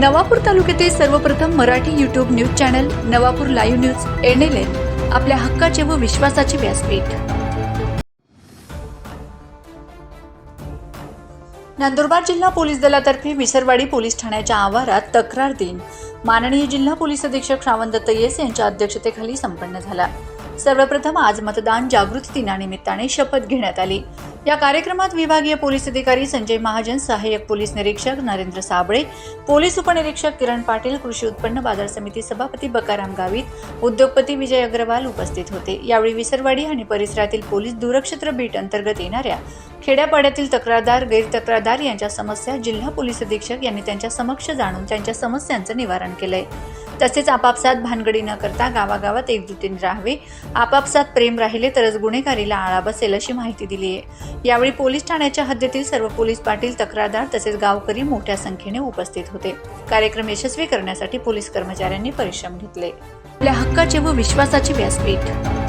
नवापूर तालुक्यातील सर्वप्रथम Marathi YouTube news channel Navapur live news N L N आपल्या हक्काचे व विश्वासाचे व्यासपीठ. नंदुरबार जिल्हा पोलीस दलातर्फे विसरवाडी पोलीस ठाण्याच्या आवारात तक्रार दिन माननीय जिल्हा पोलीस अधीक्षक श्रावण दत्त येस यांच्या अध्यक्षतेखाली संपन्न झाला. सर्वप्रथम आज मतदान जागृती दिनानिमित्ताने शपथ घेण्यात आली. या कार्यक्रमात विभागीय पोलीस अधिकारी संजय महाजन सहाय्यक पोलीस निरीक्षक नरेंद्र साबळे पोलीस उपनिरीक्षक किरण पाटील कृषी उत्पन्न बाजार समिती सभापती बकाराम गावित उद्योगपती विजय अग्रवाल उपस्थित होते. यावेळी विसरवाडी आणि परिसरातील पोलीस दूरक्षेत्र बीट अंतर्गत येणाऱ्या खेड्यापाड्यातील तक्रारदार गैरतक्रारदार यांच्या समस्या जिल्हा पोलीस अधीक्षक यांनी त्यांच्या समक्ष जाणून त्यांच्या समस्यांचं निवारण केलंय. तसेच आपापसात भानगडी न करता गावागावात एकजुटीने राहावे. आपापसात प्रेम राहिले तरच गुन्हेगारीला आळा बसेल अशी माहिती दिली आहे. यावेळी पोलीस ठाण्याच्या हद्दीतील सर्व पोलीस पाटील तक्रारदार तसेच गावकरी मोठ्या संख्येने उपस्थित होते. कार्यक्रम यशस्वी करण्यासाठी पोलीस कर्मचाऱ्यांनी परिश्रम घेतले. आपल्या हक्काचे व विश्वासाचे व्यासपीठ.